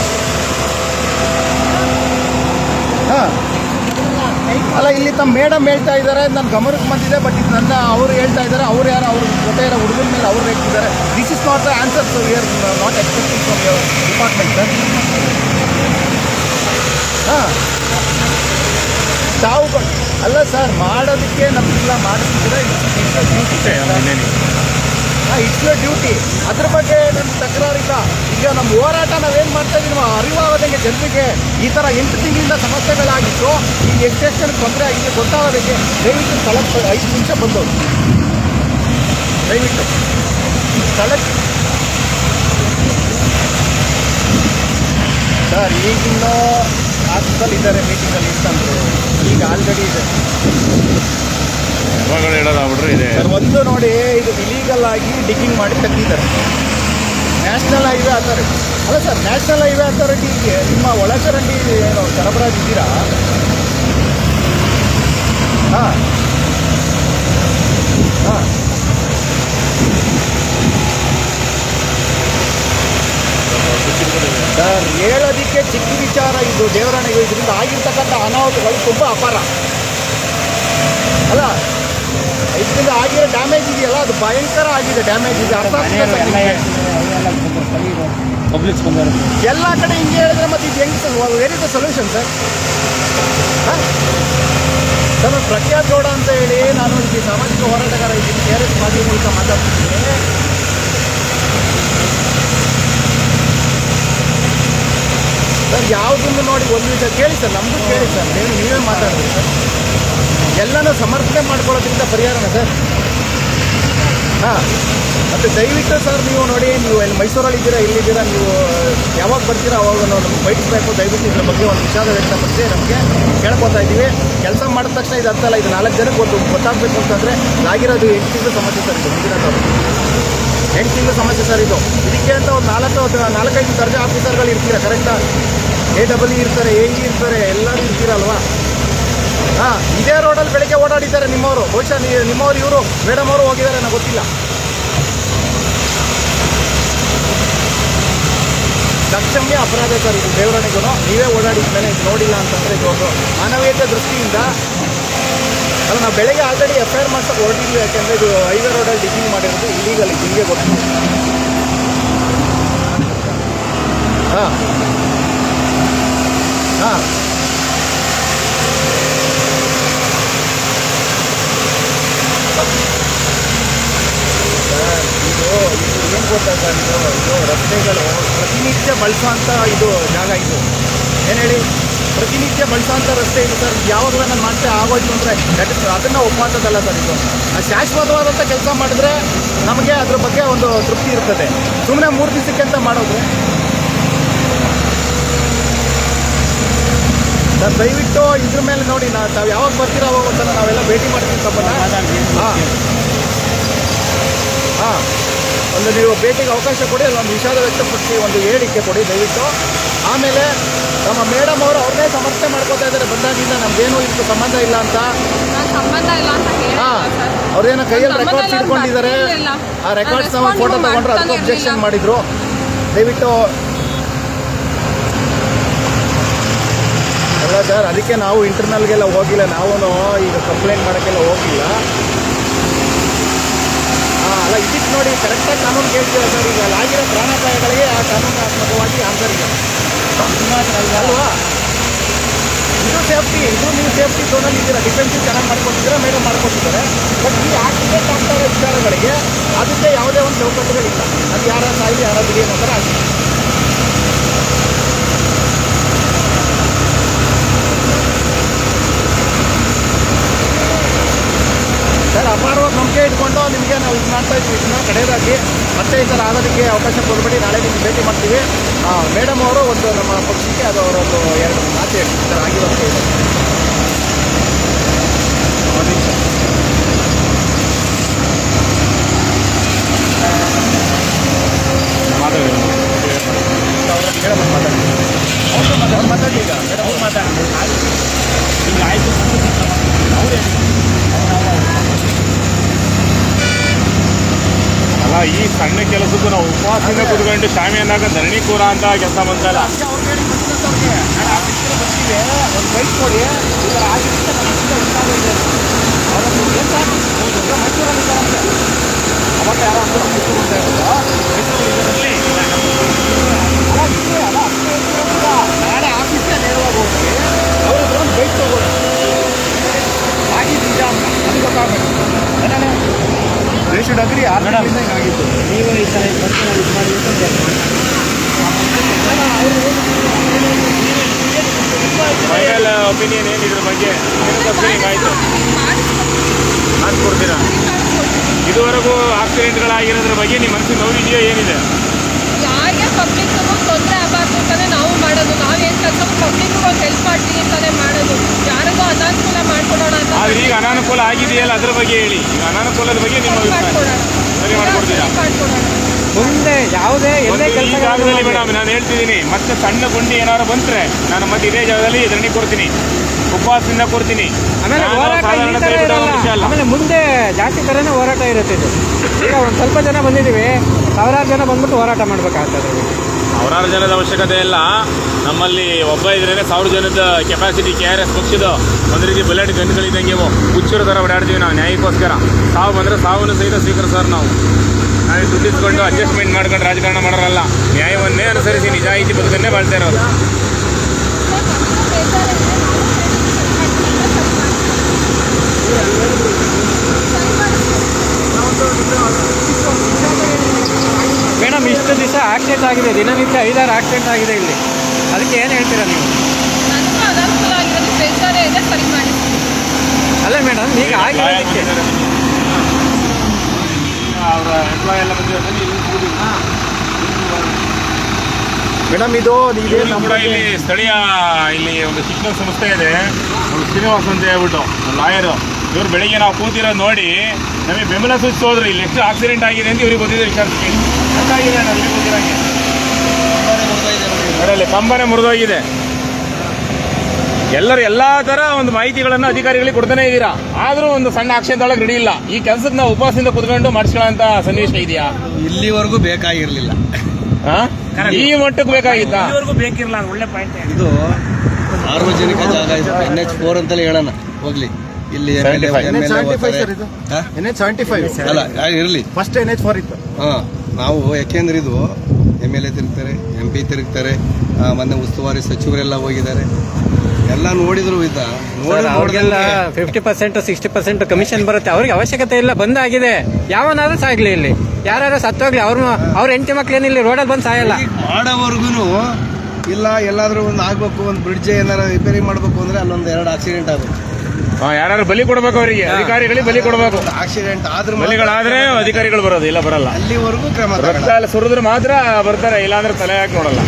ಹಾಂ. ಅಲ್ಲ, ಇಲ್ಲಿ ತಮ್ಮ ಮೇಡಮ್ ಹೇಳ್ತಾ ಇದ್ದಾರೆ ನನ್ನ ಗಮನಕ್ಕೆ ಬಂದಿದೆ ಬಟ್ ಇದು ನನ್ನ ಅವರು ಹೇಳ್ತಾ ಇದ್ದಾರೆ, ಅವ್ರು ಯಾರು ಅವ್ರ ಜೊತೆ ಇರೋ ಹುಡುಗನ ಮೇಲೆ ಅವ್ರು ಹೇಳ್ತಿದ್ದಾರೆ this is not the answer so are not expecting from your department sir ಹಾಂ. ತಾವು ಅಲ್ಲ ಸರ್ ಮಾಡೋದಕ್ಕೆ ನಮಗೆಲ್ಲ ಮಾಡಿಸಿದ್ರೆ ಇಟ್ಸ್ ಯೋರ್ ಡ್ಯೂಟಿ. ಅದ್ರ ಬಗ್ಗೆ ನನ್ನ ತಕರಾರಿಲ್ಲ ಈಗ ನಮ್ಮ ಹೋರಾಟ ನಾವೇನು ಮಾಡ್ತಾ ಇದೀವಿ ಅರಿವಾಗೋದಂಗೆ ಜನರಿಗೆ ಈ ಥರ ಎಂಟು ತಿಂಗಳಿಂದ ಸಮಸ್ಯೆಗಳಾಗಿತ್ತು ಈಗ ಜನಕ್ಕೆ ತೊಂದರೆ ಆಗಿದೆ ಗೊತ್ತಾಗೋದಕ್ಕೆ ದಯವಿಟ್ಟು ಸ್ಥಳಕ್ಕೆ ಐದು ನಿಮಿಷ ಬಂದು. ದಯವಿಟ್ಟು. ಸ್ಥಳಕ್ಕೆ ಸರ್, ಈಗಿನ್ನೂ ಹಾಸ್ಪಿಟಲ್ ಇದ್ದಾರೆ ಮೀಟಿಂಗಲ್ಲಿ ಅಂತಂದರು ಈಗ ಆಲ್ರೆಡಿ ಇದೆ. ಇದೆ. ಒಂದು ನೋಡಿ, ಇದು ಇಲೀಗಲ್ ಆಗಿ ಡಿಗ್ಗಿಂಗ್ ಮಾಡಿ ತೆಗ್ದಿದ್ದಾರೆ ನ್ಯಾಷನಲ್ ಹೈವೇ ಅಥಾರಿಟಿ ಅಲ್ಲ ಸರ್ ನ್ಯಾಷನಲ್ ಹೈವೇ ಅಥಾರಿಟಿಗೆ ನಿಮ್ಮ ಒಳಚರಂಡಿ ಏನು ಸರಬರಾಜಿದ್ದೀರಾ ಹಾಂ. ಹಾಂ. ಸರ್, ಹೇಳೋದಕ್ಕೆ ಚಿಕ್ಕ ವಿಚಾರ ಇದು ದೇವರಾಣಿಗೆ ಇದರಿಂದ ಆಗಿರ್ತಕ್ಕಂಥ ಅನಾಹುತಗಳು ತುಂಬ ಅಪಾರ. ಅಲ್ಲ ಇದರಿಂದ ಆಗಿರೋ ಡ್ಯಾಮೇಜ್ ಇದೆಯಲ್ಲ ಅದು ಭಯಂಕರ ಆಗಿದೆ ಡ್ಯಾಮೇಜ್ ಇದೆ. ಅರ್ಥ ಪಬ್ಲಿಕ್ ಎಲ್ಲ ಕಡೆ ಹಿಂಗೆ ಹೇಳಿದ್ರೆ ಮತ್ತೆ ಇದು ಹೆಂಗೆ sir very the solution sir? Sir Prakhyat Gowda ಅಂತ ಹೇಳಿ ನಾನು ಈ ಸಾಮಾಜಿಕ ಹೋರಾಟಗಾರ ಇದ್ದೀನಿ ಕೆ ಆರ್ ಎಸ್ ಮಾಡಿ ಮೂಲಕ ಮಾತಾಡ್ತಿದ್ದೀನಿ. ಸರ್ ಯಾವುದನ್ನು ನೋಡಿ ಒಂದು ವಿಷಯ ಕೇಳಿ ಸರ್ ನಮಗೂ ಕೇಳಿ ಸರ್ ನೀವು ನೀವೇ ಮಾತಾಡ್ತೀರಿ ಸರ್. ಎಲ್ಲನೂ ಸಮರ್ಥನೆ ಮಾಡ್ಕೊಳ್ಳೋದ್ರಿಂದ ಪರಿಹಾರನ ಸರ್? ಹಾಂ. ಮತ್ತು ದಯವಿಟ್ಟು ಸರ್ ನೀವು ನೋಡಿ, ನೀವು ಇಲ್ಲಿ ಮೈಸೂರಲ್ಲಿ ಇದ್ದೀರಾ ಇಲ್ಲಿದ್ದೀರಾ ನೀವು ಯಾವಾಗ ಬರ್ತೀರಾ, ಅವಾಗ ನಾವು ನಮ್ಗೆ ಬಯಸಬೇಕು. ದಯವಿಟ್ಟು ಇದ್ರ ಬಗ್ಗೆ ಒಂದು ವಿಷಾದ ವ್ಯಕ್ತಪಡಿಸಿ, ನಮಗೆ ಕೇಳ್ಕೊತಾ ಇದ್ದೀವಿ. ಕೆಲಸ ಮಾಡಿದ ತಕ್ಷಣ ಇದು ಅರ್ಥಲ್ಲ ಇದು ನಾಲ್ಕು ಜನಕ್ಕೆ ಗೊತ್ತು, ಗೊತ್ತಾಗಬೇಕು ಅಂತಂದರೆ ಆಗಿರೋದು ಎಂಟು ತಿಂಗಳು ಸಮಸ್ಯೆ ಸರ್ ಇದು, ಮುಂದಿನ ಎಂಟು ತಿಂಗಳು ಸಮಸ್ಯೆ ಸರ್ ಇದು. ಇದಕ್ಕೆ ಅಂತ ಒಂದು ನಾಲ್ಕು ನಾಲ್ಕೈದು ದರ್ಜೆ ಆಫೀಸರ್ಗಳು ಇರ್ತೀರಾ ಕರೆಕ್ಟಾಗಿ ಎ ಡಬಲ್ ಇರ್ತಾರೆ ಎ ಇ ಇರ್ತಾರೆ, ಎಲ್ಲರೂ ಇರ್ತೀರಲ್ವಾ? ಹಾಂ, ಇದೇ ರೋಡಲ್ಲಿ ಬೆಳಿಗ್ಗೆ ಓಡಾಡಿದ್ದಾರೆ ನಿಮ್ಮವರು. ಬಹುಶಃ ನಿಮ್ಮವರು ಇವರು ಮೇಡಮ್ ಅವರು ಹೋಗಿದ್ದಾರೆ ನನಗೆ ಗೊತ್ತಿಲ್ಲ. ದಕ್ಷಮ್ಯ ಅಪರಾಧ ಸರ್ ಇದು ದೇವರಣಿಗೂ ನೀವೇ ಓಡಾಡಿದ ಮೇಲೆ ನೋಡಿಲ್ಲ ಅಂತಂದರೆ ಇವರು ಮಾನವೀಯತೆ ದೃಷ್ಟಿಯಿಂದ. ಅಲ್ಲ ನಾವು ಬೆಳಗ್ಗೆ ಆಲ್ರೆಡಿ ಎಫ್ ಐ ಆರ್ ಮಾಡ್ಸೋಕೆ ಹೊರಟಿದ್ವಿ, ಯಾಕೆಂದರೆ ಇದು ಹೈವೇ ರೋಡಲ್ಲಿ ಡಿಗ್ಗಿಂಗ್ ಮಾಡಿರೋದು ಇಲ್ಲೀಗಲ್ ನಿಮಗೆ ಹಿಂಗೆ ಗೊತ್ತು. ಹಾಂ. ಹಾಂ. ಸರ್ ಇದು ಇದು ಏನು ಗೊತ್ತಾ ಸರ್ ಇದು ರಸ್ತೆಗಳು ಪ್ರತಿನಿತ್ಯ ಬಳಸೋಂಥ ಇದು ಜಾಗ ಇದು ಏನು ಹೇಳಿ ಪ್ರತಿನಿತ್ಯ ಬಳಸೋಂಥ ರಸ್ತೆ ಇದು ಸರ್ ಯಾವಾಗಲೂ ನಾನು ಮಾಡ್ತೆ ಆಗೋಯ್ತು ಅಂದರೆ ಇಸ್ ಅದನ್ನು ಒಪ್ಪುವಂಥದ್ದಲ್ಲ ಸರ್ ಇದು ಆ ಶಾಶ್ವತವಾದಂಥ ಕೆಲಸ ಮಾಡಿದ್ರೆ ನಮಗೆ ಅದ್ರ ಬಗ್ಗೆ ಒಂದು ತೃಪ್ತಿ ಇರ್ತದೆ ಸುಮ್ಮನೆ ಮೂರು ದಿವಸಕ್ಕೆ ಅಂತ ಮಾಡೋದು ಸರ್ ದಯವಿಟ್ಟು ಇದ್ರ ಮೇಲೆ ನೋಡಿ ನಾ ತಾವು ಯಾವಾಗ ಬರ್ತೀರೋ ಅವಾಗ ಒಂದ್ಸಲ ನಾವೆಲ್ಲ ಭೇಟಿ ಮಾಡ್ತೀವಿ ತಮ್ಮನ್ನ. ಹಾಂ ಹಾಂ. ಒಂದು ನೀವು ಭೇಟಿಗೆ ಅವಕಾಶ ಕೊಡಿ ಒಂದು ವಿಷಾದ ವ್ಯಕ್ತಪಡಿಸಿ ಒಂದು ಹೇಳಿಕೆ ಕೊಡಿ ದಯವಿಟ್ಟು. ಆಮೇಲೆ ನಮ್ಮ ಮೇಡಮ್ ಅವರು ಅವ್ರನ್ನೇ ಸಮರ್ಥನೆ ಮಾಡ್ಕೋತಾ ಇದ್ದಾರೆ ಬಂದಾಗಿಂದ ನಮ್ಗೇನು ಇಷ್ಟು ಸಂಬಂಧ ಇಲ್ಲ ಅಂತ. ಸಂಬಂಧ ಇಲ್ಲ ಅಂತ ಹೇಳಿಲ್ಲ ಹಾಂ. ಸರ್. ಅವ್ರೇನೋ ಕೈಯಲ್ಲಿ ರೆಕಾರ್ಡ್ಸ್ ಇಟ್ಕೊಂಡಿದ್ದಾರೆ. ಆ ರೆಕಾರ್ಡ್ಸ್ ನಾವು ಫೋಟೋ ತಗೊಂಡ್ರೆ ಅದಕ್ಕೆ ಅಬ್ಜೆಕ್ಷನ್. ಮಾಡಿದ್ರು. ದಯವಿಟ್ಟು ಅಲ್ಲ ಸರ್, ಅದಕ್ಕೆ ನಾವು ಇಂಟರ್ನಲ್ಗೆಲ್ಲ ಹೋಗಿಲ್ಲ. ನಾವು ಈಗ ಕಂಪ್ಲೇಂಟ್ ಮಾಡೋಕ್ಕೆಲ್ಲ ಹೋಗಿಲ್ಲ. ಹಾಂ ಅಲ್ಲ ಇದಕ್ಕೆ ನೋಡಿ ಕರೆಕ್ಟಾಗಿ ಕಾನೂನು ಕೇಳ್ತೀವಿ ಸರ್? ಈಗ ಆಗಿರೋ ಪ್ರಾಣಾಪಾಯಗಳಿಗೆ ಆ ಕಾನೂನಾತ್ಮಕವಾಗಿ ಆನ್ಸರ್ ಇದೆ. ಅಲ್ವಾ? ಇದು ಸೇಫ್ಟಿ ಇದು ನೀವು ಸೇಫ್ಟಿ ಝೋನಲ್ಲಿ ಇದ್ದೀರಾ? ಡಿಫೆನ್ಸಿವ್ ಚೆನ್ನಾಗಿ ಮಾಡ್ಕೊಟ್ಟಿದ್ದೀರಾ? ಮೇಡಮ್ ಮಾಡ್ಕೊಟ್ಟಿದ್ದಾರೆ. ಬಟ್ ಈ ಆಕ್ಸಿಡೆಂಟ್ ಆಗ್ತಾ ಇರೋ ವಿಚಾರಗಳಿಗೆ ಅದಕ್ಕೆ ಯಾವುದೇ ಒಂದು ಚೌಕಟ್ಟುಗಳಿಲ್ಲ. ಅದು ಯಾರ ಸಾಯಿಲಿ ಯಾರಾದ್ರೂ ಅನ್ನೋ ಥರ ಆಗಿದೆ ಮಾಡ್ತಾ ಇದ್ದೀವಿ ಇದನ್ನು ಕಡೆಯದಾಗಿ ಮತ್ತೆ ಈ ಥರ ಆಗೋದಕ್ಕೆ ಅವಕಾಶ ಕೊಡಬೇಡಿ. ನಾಳೆ ನಿಮ್ಗೆ ಭೇಟಿ ಮಾಡ್ತೀವಿ. ಮೇಡಮ್ ಅವರು ಒಂದು ನಮ್ಮ ಪಕ್ಷಕ್ಕೆ ಅದು ಅವರೊಂದು ಎರಡು ಮಾತು ಹೇಳ್ತಾರೆ. ಆಗಿರೋದು ಮಾತಾಡಿ. ಈಗ ಕೇಳಬೇಕು ಮಾತಾಡಿ ಈ ಸಣ್ಣ ಕೆಲಸಕ್ಕೂ ನಾವು ಉಪವಾಸದಿಂದ ಕುತ್ಕೊಂಡು ಶಾಮಿಯನ್ನಾಗ ಧರಣಿ ಕೂರ ಅಂತ ಕೆಲಸ ಬಂದಲ್ಲ ಒಂದು ಬೈಕ್ ಕೊಡಿ ಇಲ್ಲ ಆಗಿರುತ್ತೆ ನಮ್ಮ ಹಿಂದೆ ಇಷ್ಟಾಗ ಇದೆ ಅವರನ್ನು ಏನು ಸರ್ ಮೈಸೂರಲ್ಲಿ ಇದ್ದಾರಂತೆ ಅವಾಗ ಯಾರೋ ಅಂದ್ರು ಮೈಸೂರು ಅಂತ ಹೇಳಿದ್ರು ಮೈಸೂರಲ್ಲಿ ಅಲ್ಲ ಇಲ್ಲೇ ಅಲ್ಲ ಅಷ್ಟೇ ಇದ್ರು ಕೂಡ ನಾಳೆ ಆಫೀಸ್ಗೆ ನೇರವಾಗಿ ಹೋಗಿ ಅವ್ರ ಹತ್ರ ಒಂದು ಬೈಕ್ ತಗೊಳ್ಳಿ ಆಗಿದ್ದು ನಿಜ ಅಂತ ಅದು ಗೊತ್ತಾಗಬೇಕು ಶುಡ್ ಅಗ್ರಿ ಆರು ತಿಂಗಳಿಂದ ನೀವು ಈ ಥರ ಫೈನಲ್ ಒಪಿನಿಯನ್ ಏನು ಇದ್ರ ಬಗ್ಗೆ? ಹಿಂಗಾಯ್ತು ಮಾಡಿಸ್ಕೊಡ್ತೀರಾ ಇದುವರೆಗೂ ಆಕ್ಸಿಡೆಂಟ್ಗಳಾಗಿರೋದ್ರ ಬಗ್ಗೆ ನಿಮ್ಮ ಮನಸ್ಸಿಗೆ ನೋವಿದೆಯೋ ಏನಿದೆ? ಯಾರಿಗೆ ಪಬ್ಲಿಕ್ ತೊಂದರೆ ಆಗಬಾರ್ದು ಅಂತಾನೆ ನಾವು ಮಾಡೋದು ನಾವು ಏನು ಕೆಲಸ ಪಬ್ಲಿಕ್ ಒಂದು ಹೆಲ್ಪ್ ಮಾಡ್ತೀವಿ ಅಂತಾನೆ ಮಾಡೋದು. ಯಾರಿಗೂ ಅನಾನುಕೂಲ ಮಾಡ್ಕೊಡೋಣ ಅಂತ ಆದ್ರೆ ಈಗ ಅನಾನುಕೂಲ ಆಗಿದೆಯಲ್ಲ ಅದ್ರ ಬಗ್ಗೆ ಹೇಳಿ. ಈಗ ಅನಾನುಕೂಲದ ಬಗ್ಗೆ ನಿಮ್ಮ ಅಭಿಪ್ರಾಯ. ಸರಿ ಮಾಡ್ಕೊಡ್ತೀರಾ? ಮಾಡ್ಕೊಡೋಣ. ಮುಂದೆ ಯಾವುದೇ ಎಲ್ಲೇ ಕೆಲಸ ಜಾಗದಲ್ಲಿ ಮೇಡಮ್ ನಾನು ಹೇಳ್ತಿದ್ದೀನಿ. ಮತ್ತೆ ಸಣ್ಣ ಗುಂಡಿ ಏನಾದ್ರು ಬಂದ್ರೆ ನಾನು ಮತ್ತೆ ಇದೇ ಜಾಗದಲ್ಲಿ ಎದುರಣಿ ಕೊಡ್ತೀನಿ. ಉಪವಾಸದಿಂದ ಕೊಡ್ತೀನಿ. ಆಮೇಲೆ ನಾನು ಹೋರಾಟ ಈ ಥರ ಇರಲ್ಲ. ಮನುಷ್ಯ ಆಮೇಲೆ ಮುಂದೆ ಜಾಸ್ತಿ ಥರನೇ ಹೋರಾಟ ಇರುತ್ತೆ ಇದು. ಈಗ ಒಂದು ಸ್ವಲ್ಪ ಜನ ಬಂದಿದ್ದೀವಿ. ಸಾವಿರಾರು ಜನ ಬಂದ್ಬಿಟ್ಟು ಹೋರಾಟ ಮಾಡ್ಬೇಕಾಗ್ತದೆ. ಸಾವಿರಾರು ಜನದ ಅವಶ್ಯಕತೆ ಇಲ್ಲ. ನಮ್ಮಲ್ಲಿ ಒಬ್ಬ ಇದ್ರೇ ಸಾವಿರ ಜನದ ಕೆಪಾಸಿಟಿ ಕೆ ಆರ್ ಎಸ್ ಪಕ್ಷದ ಒಂದು ರೀತಿ ಬುಲೆಟ್ ಗನ್ಗಳಿದ್ದಂಗೆ ಹುಚ್ಚರ ಥರ ಓಡಾಡ್ತೀವಿ ನಾವು, ನ್ಯಾಯಕ್ಕೋಸ್ಕರ. ಸಾವು ಬಂದರೆ ಸಾವನ್ನು ಸಹಿತ ಸ್ವೀಕರಿಸೋರು ನಾವು. ನಾವು ದುಡ್ಡಿಸ್ಕೊಂಡು ಅಡ್ಜಸ್ಟ್ಮೆಂಟ್ ಮಾಡ್ಕೊಂಡು ರಾಜಕಾರಣ ಮಾಡೋರಲ್ಲ. ನ್ಯಾಯವನ್ನೇ ಅನುಸರಿಸಿ ನಿಜಾಯಿತಿ ಬದುಕನ್ನೇ ಬಾಳ್ತಾ ಇರೋದು. ಮೇಡಮ್ ಇಷ್ಟು ದಿವಸ ಆಕ್ಸಿಡೆಂಟ್ ಆಗಿದೆ ದಿನನಿತ್ಯ ಐದಾರು ಆಕ್ಸಿಡೆಂಟ್ ಆಗಿದೆ ಇಲ್ಲಿ. ಅದಕ್ಕೆ ಏನು ಹೇಳ್ತೀರಾ ನೀವು? ಅಲ್ಲ ಮೇಡಮ್ ಈಗ ಆಗಿರೋದಕ್ಕೆ ಕೂತಿದ್ದೀವಿ. ಮೇಡಮ್ ಇದು ಇಲ್ಲಿ ಕೂಡ. ಇಲ್ಲಿ ಸ್ಥಳೀಯ ಇಲ್ಲಿ ಒಂದು ಶಿಕ್ಷಣ ಸಂಸ್ಥೆ ಇದೆ. ಶ್ರೀನಿವಾಸ್ ಅಂತ ಹೇಳ್ಬಿಟ್ಟು ಲಾಯರು ಇವ್ರು ಬೆಳಿಗ್ಗೆ ನಾವು ಕೂತಿರೋದು ನೋಡಿ ನಮಗೆ ಬೆಂಬಲ ಸುತ್ತೋದ್ರೆ ಹೋದ್ರು ಇಲ್ಲಿ ಎಷ್ಟು ಆಕ್ಸಿಡೆಂಟ್ ಆಗಿದೆ ಅಂತ ಇವ್ರಿಗೆ ಗೊತ್ತಿದೆ ವಿಚಾರಿಸ್ತೀನಿ ಗೊತ್ತಾಗಿದೆ ಗೊತ್ತಿರಂಗೆ ಅದರಲ್ಲಿ ಕಂಬನೇ ಮುರಿದೋಗಿದೆ. ಎಲ್ಲರೂ ಎಲ್ಲ ತರ ಒಂದು ಮಾಹಿತಿಗಳನ್ನು ಅಧಿಕಾರಿಗಳಿಗೆ ಕೊಡ್ತಾನೆ ಇದ್ದೀರಾ? ಆದರೂ ಒಂದು ಸಣ್ಣ ಆಕ್ಷನ್ ಒಳಗೆ ರೆಡಿ ಇಲ್ಲ ಈ ಕೆಲಸಕ್ಕೆ ನಾವು ಉಪವಾಸದಿಂದ ಕುತ್ಕೊಂಡು ಮಾಡಿಸ್ಕೊಳ್ಳೋ ಸನ್ನಿವೇಶ ಇದೆಯಾ? ಇಲ್ಲಿವರೆಗೂ ಬೇಕಾಗಿರಲಿಲ್ಲ. ಆ? ಈ ಮಟ್ಟಕ್ಕೆ ಬೇಕಾಗಿತ್ತಾ? ಬೇಕಿರಲ್ಲ ಒಳ್ಳೆ ಪಾಯಿಂಟ್ ಇದು ಸಾರ್ವಜನಿಕ ಜಾಗ ಇದು. ಎನ್ ಎಚ್ ಫೋರ್ ಅಂತಲೇ ಹೇಳೋಣ. ಹೋಗ್ಲಿ. ಇಲ್ಲಿ MLA 75. N H seventy five sir ಇದು. ಹಾ? ಎನ್ ಎಚ್ ಸೆವೆಂಟಿ ಫೈವ್ ಅಲ್ಲ ಇರಲಿ. ಫಸ್ಟ್ ಎನ್ ಎಚ್ ಫೋರ್ ಇತ್ತು. ಹಾಂ ನಾವು ಯಾಕೆಂದ್ರೆ ಇದು ಎಂ ಎಲ್ ಎ ತಿರುಗ್ತಾರೆ ಎಂ ಪಿ ತಿರುಗ್ತಾರೆ ಮೊನ್ನೆ ಉಸ್ತುವಾರಿ ಸಚಿವರೆಲ್ಲ ಹೋಗಿದ್ದಾರೆ. ಎಲ್ಲ ನೋಡಿದ್ರು ಇದ್ದ ಅವ್ರಿಗೆಲ್ಲ fifty percent sixty percent commission ಬರುತ್ತೆ. ಅವ್ರಿಗೆ ಅವಶ್ಯಕತೆ ಇಲ್ಲ ಬಂದಾಗಿದೆ. ಯಾವನಾದ್ರೂ ಸಾಗ್ಲಿ ಇಲ್ಲಿ. ಯಾರು ಸತ್ತೋಗ್ಲಿ ಅವ್ರು ಅವ್ರ ಹೆಂಡತಿ ಮಕ್ಳು ಏನಿಲ್ಲ ರೋಡಲ್ಲಿ ಬಂದು ಸಾಯಲ್ಲ. ಮಾಡೋವರೆಗೂ ಇಲ್ಲ ಎಲ್ಲಾದ್ರೂ ಒಂದು ಆಗ್ಬೇಕು ಒಂದು ಬ್ರಿಡ್ಜ್ ಏನಾರ ರಿಪೇರಿ ಮಾಡ್ಬೇಕು ಅಂದ್ರೆ ಅಲ್ಲೊಂದು ಎರಡು ಆಕ್ಸಿಡೆಂಟ್ ಆಗುತ್ತೆ. ಯಾರು ಬಲಿ ಕೊಡ್ಬೇಕು ಅವರಿಗೆ? ಅಧಿಕಾರಿಗಳಿಗೆ ಬಲಿ ಕೊಡಬೇಕು. ಆಕ್ಸಿಡೆಂಟ್ ಆದ್ರೂ ಬಲಿಗಳಾದ್ರೆ ಅಧಿಕಾರಿಗಳು ಬರೋದು ಇಲ್ಲ ಬರಲ್ಲ. ಅಲ್ಲಿವರೆಗೂ ಕ್ರಮ ರಕ್ತ ಸುರಿದ್ರೆ ಮಾತ್ರ ಬರ್ತಾರೆ ಇಲ್ಲಾಂದ್ರೆ ತಲೆ ಹಾಕಿ ನೋಡಲ್ಲ.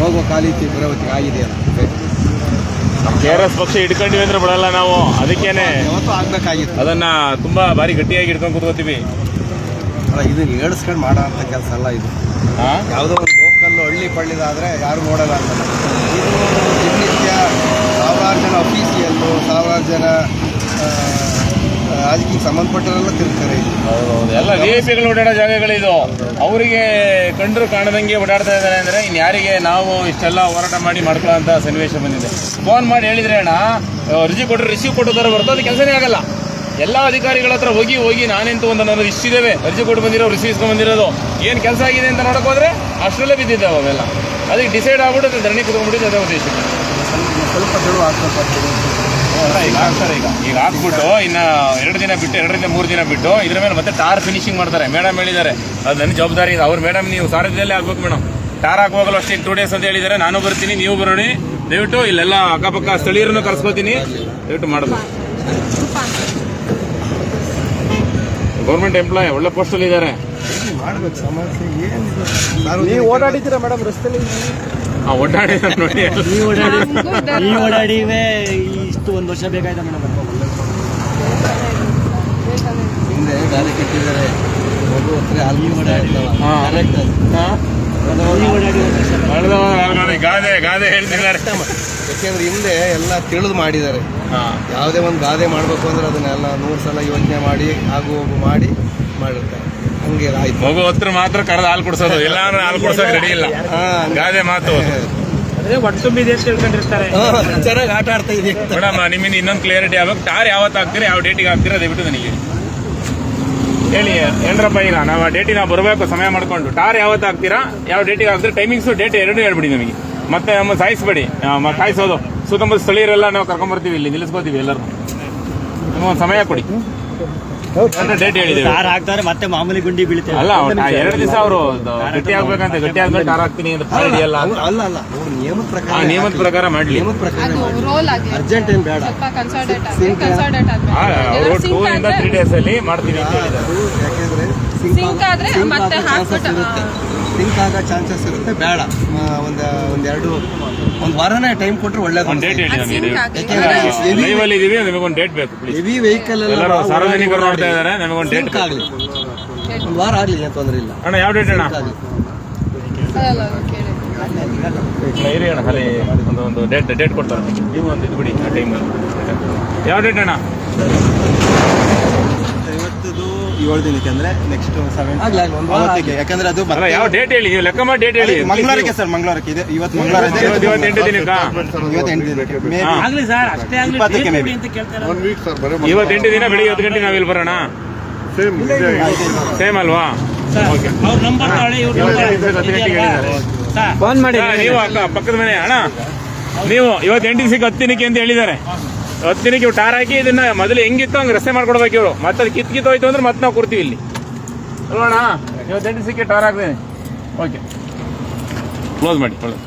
ಹೋಗುವ ಕಾಲಿತಿ ಬರೋತಿ ಆಗಿದೆಯಲ್ಲ ಕೆ ಆರ್ ಎಸ್ ಪಕ್ಷ ಇಟ್ಕೊಂಡಿವಿ ಅಂದ್ರೆ ಬಿಡಲ್ಲ ನಾವು. ಅದಕ್ಕೇನೆ ಆಗ್ಬೇಕಾಗಿತ್ತು. ಅದನ್ನ ತುಂಬಾ ಬಾರಿ ಗಟ್ಟಿಯಾಗಿ ಇಟ್ಕೊಂಡು ಕೂತ್ಕೋತೀವಿ. ಅಲ್ಲ ಇದು ಏಳಿಸ್ಕೊಂಡು ಮಾಡೋ ಅಂತ ಕೆಲಸ ಅಲ್ಲ ಇದು? ಯಾವುದೋ ಒಂದು ಲೋಕಲ್ ಹಳ್ಳಿ ಪಳ್ಳಿದಾದ್ರೆ ಯಾರು ನೋಡಲ್ಲ ಅಂತ. ಸಾವಿರಾರು ಜನ ಅಫೀಸಿಯಲ್ಲು ಸಾವಿರಾರು ಜನ ರಾಜಕೀಯ ಸಂಬಂಧಪಟ್ಟರೆಲ್ಲ ತಿರ್ತಾರೆ ಎಲ್ಲ ವಿ ಐ ಪಿಗಳು ಓಡಾಡೋ ಜಾಗಗಳಿದು. ಅವರಿಗೆ ಕಂಡ್ರು ಕಾಣದಂಗೆ ಓಡಾಡ್ತಾ ಇದ್ದಾರೆ ಅಂದರೆ ಇನ್ನು ಯಾರಿಗೆ ನಾವು ಇಷ್ಟೆಲ್ಲ ಹೋರಾಟ ಮಾಡಿ ಮಾಡ್ಕೊಳ್ಳೋ ಅಂತ ಸನ್ನಿವೇಶ ಬಂದಿದೆ. ಫೋನ್ ಮಾಡಿ ಹೇಳಿದ್ರೆ ಅಣ್ಣ ಅರ್ಜಿ ಕೊಟ್ಟರೆ ರಿಸೀವ್ ಕೊಟ್ಟು ತರ ಬರ್ತದೆ ಅದು ಕೆಲಸನೇ ಆಗಲ್ಲ. ಎಲ್ಲ ಅಧಿಕಾರಿಗಳ ಹತ್ರ ಹೋಗಿ ಹೋಗಿ ನಾನೆಂತೂ ಒಂದು ನನ್ನದು ಇಷ್ಟಿದ್ದೇವೆ ಅರ್ಜಿ ಕೊಟ್ಟು ಬಂದಿರೋ ರಿಸೀವ್ ಇಸ್ಕೊಂಡು ಬಂದಿರೋದು. ಏನು ಕೆಲಸ ಆಗಿದೆ ಅಂತ ನೋಡೋಕ್ಕೋದ್ರೆ ಅಷ್ಟರಲ್ಲೇ ಬಿದ್ದಿದ್ದಾವೆ ಅವೆಲ್ಲ. ಅದಕ್ಕೆ ಡಿಸೈಡ್ ಆಗ್ಬಿಟ್ಟು ಧರಣಿ ಕುತ್ಕೊಂಡ್ಬಿಟ್ಟಿದ್ದು ಅದೇ ಉದ್ದೇಶ. ಸ್ವಲ್ಪ ತೆಳು ಈಗ ಸರ್ ಈಗ. ಈಗ ಹಾಕ್ಬಿಟ್ಟು ಇನ್ನ ಎರಡು ದಿನ ಬಿಟ್ಟು ಎರಡರಿಂದ ಮೂರು ದಿನ ಬಿಟ್ಟು ಇದ್ರ ಮೇಲೆ ಮತ್ತೆ ಟಾರ್ ಫಿನಿಶಿಂಗ್ ಮಾಡ್ತಾರೆ. ಮೇಡಮ್ ಹೇಳಿದ್ದಾರೆ. ಅದು ನನ್ನ ಜವಾಬ್ದಾರಿ ಇದೆ. ಅವ್ರು ಮೇಡಮ್ ನೀವು ಸಾರಥ್ಯದಲ್ಲೇ ಆಗ್ಬೇಕು ಮೇಡಮ್. ಟಾರ್ ಹಾಕುವಾಗಲೂ ಅಷ್ಟೇ ಟೂ ಡೇಸ್ ಅಂತ ಹೇಳಿದ್ದಾರೆ. ನಾನು ಬರ್ತೀನಿ ನೀವು ಬರೋಣಿ. ದಯವಿಟ್ಟು ಇಲ್ಲೆಲ್ಲ ಅಕ್ಕಪಕ್ಕ ಸ್ಥಳೀಯರನ್ನು ಕರ್ಸ್ಕೊತೀನಿ. ದಯವಿಟ್ಟು ಮಾಡೋದು ಗೌರ್ಮೆಂಟ್ ಎಂಪ್ಲಾಯ್ ಒಳ್ಳೆ ಪೋಸ್ಟಲ್ಲಿ ಇದ್ದಾರೆ. ಮಾಡ್ಬೇಕು? ಸಮಸ್ಯೆ ಏನಿದೆ? ನೀವು ಓಡಾಡಿದ್ದೀರಾ ಮೇಡಮ್? ರಸ್ತೆಲಿ ಆ ಒಡ್ಡಾಡಿ ನೋಡಿ. ಈ ಓಡಾಡಿವೆ ಇಷ್ಟು ಒಂದು ವರ್ಷ ಬೇಕಾಯ್ತಾ ಮೇಡಮ್ ಹಿಂದೆ ಗಾಳಿ ಕಟ್ಟಿದ್ದಾರೆ. ಅಲ್ಲಿ? ಈ ಓಡಾಡಿ ಗಾದೆ ಗಾದೆ ಹೇಳ್ತಿದ್ದಾರೆ. ಯಾಕೆಂದ್ರೆ ಹಿಂದೆ ಎಲ್ಲ ತಿಳಿದು ಮಾಡಿದ್ದಾರೆ. ಹಾ. ಯಾವುದೇ ಒಂದು ಗಾದೆ ಮಾಡಬೇಕು ಅಂದ್ರೆ ಅದನ್ನೆಲ್ಲ ನೂರು ಸಲ ಯೋಚನೆ ಮಾಡಿ ಆಗು ಹೋಗು ಮಾಡಿ ಮಾಡಿರ್ತಾರೆ. ಹಂಗೆ ಆಯ್ತು. ಮಗು ಹತ್ರ ಮಾತ್ರ ಕರೆದ ಹಾಲು ಕುಡಿಸೋದು. ಇಲ್ಲ ಅಂದ್ರೆ ಹಾಲು ಕುಡ್ಸೋಕೆ ರೆಡಿ ಇಲ್ಲ. ಗಾದೆ ಮಾತು ಅದೇ. ಒಟ್ಟು ತುಂಬಿ ದೇಶ ತಿಳ್ಕೊಂಡಿರ್ತಾರೆ ಚೆನ್ನಾಗಿ ಆಟ ಆಡ್ತಾ ಇದೆ ಮೇಡಮ್ ನಿಮ್ಮಿಂದ ಇನ್ನೊಂದು ಕ್ಲಿಯರಿಟಿ ಆಗ್ಬೇಕು. ಟಾರ್ ಯಾವತ್ತು ಹಾಕ್ತೀರಿ ಯಾವ ಡೇಟಿಗೆ ಹಾಕ್ತೀರಾ ದಯವಿಟ್ಟು ನನಗೆ. ಹೇಳಿ ಏನ್ರಪ್ಪ ಈಗ ನಾವು ಆ ಡೇಟಿಗೆ ನಾವು ಬರಬೇಕು ಸಮಯ ಮಾಡ್ಕೊಂಡು. ಟಾರ್ ಯಾವತ್ತು ಹಾಕ್ತೀರಾ ಯಾವ ಡೇಟಿಗೆ ಹಾಕ್ತೀರಾ ಟೈಮಿಂಗ್ಸು ಡೇಟ್ ಎರಡು ಹೇಳ್ಬಿಡಿ ನಮಗೆ. ಮತ್ತೆ ನಮ್ಮ ಸಾಯಿಸ್ಬೇಡಿ. ಸಾಯಿಸೋದು ಕಾಯಿಸೋದು. ಸುತ್ತಮುತ್ತ ಸ್ಥಳೀಯರೆಲ್ಲ ನಾವು ಕರ್ಕೊಂಬರ್ತೀವಿ ಇಲ್ಲಿ ನಿಲ್ಲಿಸ್ಕೋತೀವಿ ಎಲ್ಲರೂ ಒಂದು ಸಮಯ ಕೊಡಿ. ಡೇಟ್ ಹೇಳಿದ್ದೇವೆ. ಯಾರು ಹಾಕ್ತಾರೆ ಮತ್ತೆ ಮಾಮೂಲಿ ಗುಂಡಿ ಬೀಳ್ತೇವೆ. ಅಲ್ಲ ಎರಡು ದಿವಸ ಅವರು ಗಟ್ಟಿ ಆಗ್ಬೇಕಂತ ಗಟ್ಟಿ ಆದ್ಮೇಲೆ ಟಾರ್ ಹಾಕ್ತೀನಿ ಅಂತ ಇದೆಯಲ್ಲ? ಅಲ್ಲ ಅಲ್ಲ ನಿಯಮದ ಆ ಪ್ರಕಾರ ನಿಯಮದ ಪ್ರಕಾರ ಮಾಡ್ಲಿ. ನಿಯಮದ ಪ್ರಕಾರ ಅದು ರೋಲ್ ಆಗಿ. ಅರ್ಜೆಂಟ್ ಏನ್ ಬೇಡ. ಅವರು ಟೂ ಇಂದ ತ್ರೀ ಡೇಸ್ ಅಲ್ಲಿ ಮಾಡ್ತೀನಿ ಯಾಕೆಂದ್ರೆ ಸಿಂಕ್ ಆದ್ರೆ ಮತ್ತೆ ಹಾಕ್ಬಿಟ್ಟು, ಸಿಂಕ್ ಆಗೋ ಚಾನ್ಸಸ್ ಇರುತ್ತೆ. ಬೇಡ. ಒಂದು ಒಂದ್ ಒಂದೆರಡು ಒಂದು ವಾರನೇ ಟೈಮ್ ಕೊಟ್ಟರೆ ಒಳ್ಳೇದು ಹೆವಿ ವೆಹಿಕಲ್ ಸಾರ್ವಜನಿಕರು ನೋಡ್ತಾ ಇದ್ದಾರೆ ನಮಗೊಂದು ಡೇಟ್ ಆಗಲಿ. ಒಂದು ವಾರ ಆಗ್ಲಿ ಏನ್ ತೊಂದ್ರೆ ಇಲ್ಲ. ಅಣ್ಣ ಯಾವ ಡೇಟ್ ಅಣ್ಣ. ಇರಿ ಅಣ್ಣ ಖಾಲಿ ಒಂದು ಒಂದು ಡೇಟ್ ಡೇಟ್ ಕೊಡ್ತಾರೆ ನೀವು ಒಂದು ಇದು ಬಿಡಿ ಆ ಟೈಮ್ ಯಾವ ಡೇಟ್ ಅಣ್ಣ? ಏಳು ದಿನಕ್ಕೆ ಅಂದ್ರೆ ನೆಕ್ಸ್ಟ್ ಸೆವೆನ್ ಒಂದ್ ಯಾಕಂದ್ರೆ ಅದು ಅಲ್ಲ ಯಾವ ಡೇಟ್ ಹೇಳಿ? ನೀವು ಲೆಕ್ಕ ಮಾಡಿ ಡೇಟ್ ಹೇಳಿ. ಮಂಗಳವಾರಕ್ಕೆ ಸರ್ ಮಂಗಳವಾರಕ್ಕೆ. ಇದೆ ಇವತ್ತು ಮಂಗಳವಾರ ಇದೆ. ಇವತ್ತು ಇವತ್ತು ಎಂಟು ದಿನಕ್ಕಾ? ಇವತ್ತು ಎಂಟು ದಿನಕ್ಕೆ. ಮೇ ಹಾ. ಆಗ್ಲಿ ಸರ್ ಅಷ್ಟೇ ಆಗ್ಲಿ ಇಪ್ಪತ್ತಕ್ಕೆ date maybe. ಅಂತ ಕೇಳ್ತಾರೆ ಒನ್ ವೀಕ್ ಸರ್ ಬರೀ ಇವತ್ತು ಎಂಟು ದಿನ ಬೆಳಿಗ್ಗೆ ಹತ್ತು ಗಂಟೆ ನಾವಿಲ್ಲಿ ಬರೋಣ? ಸೇಮ್ ಸೇಮ್ ಅಲ್ವಾ? ಓಕೆ ಅವ್ರ ನಂಬರ್ ಇವ್ರ ಇವತ್ತು ಎಂಟು ಹತ್ತು ಗಂಟೆಗೆ ಹೇಳಿದ್ದಾರೆ. ಸರ್. ಫೋನ್ ಮಾಡಿ ನೀವು ಅಕ್ಕ ಪಕ್ಕದ ಮನೆ ಅಣ್ಣ? ನೀವು ಇವತ್ತು ಎಂಟು ದಿವಸಕ್ಕೆ ಹತ್ತು ದಿನಕ್ಕೆ ಅಂತ ಹೇಳಿದ್ದಾರೆ. ಹತ್ತು ದಿನಕ್ಕೆ ಇವ್ರು ಟಾರ್ ಹಾಕಿ ಇದನ್ನ ಮೊದಲು ಹೆಂಗಿತ್ತು ಹಂಗೆ ರಸ್ತೆ ಮಾಡ್ಕೊಡ್ಬೇಕು ಇವರು. ಮತ್ತೆ ಅದು ಕಿತ್ ಕಿತ್ ಹೋಯ್ತು ಅಂದ್ರೆ ಮತ್ತೆ ನಾವು ಕೊಡ್ತೀವಿ ಇಲ್ಲಿ. ನೋಡೋಣ. ಸಿಕ್ಕಿ ಟಾರ್ ಹಾಕ್ತೀನಿ. ಓಕೆ. ಕ್ಲೋಸ್ ಮಾಡಿ ಒಳ್ಳೆ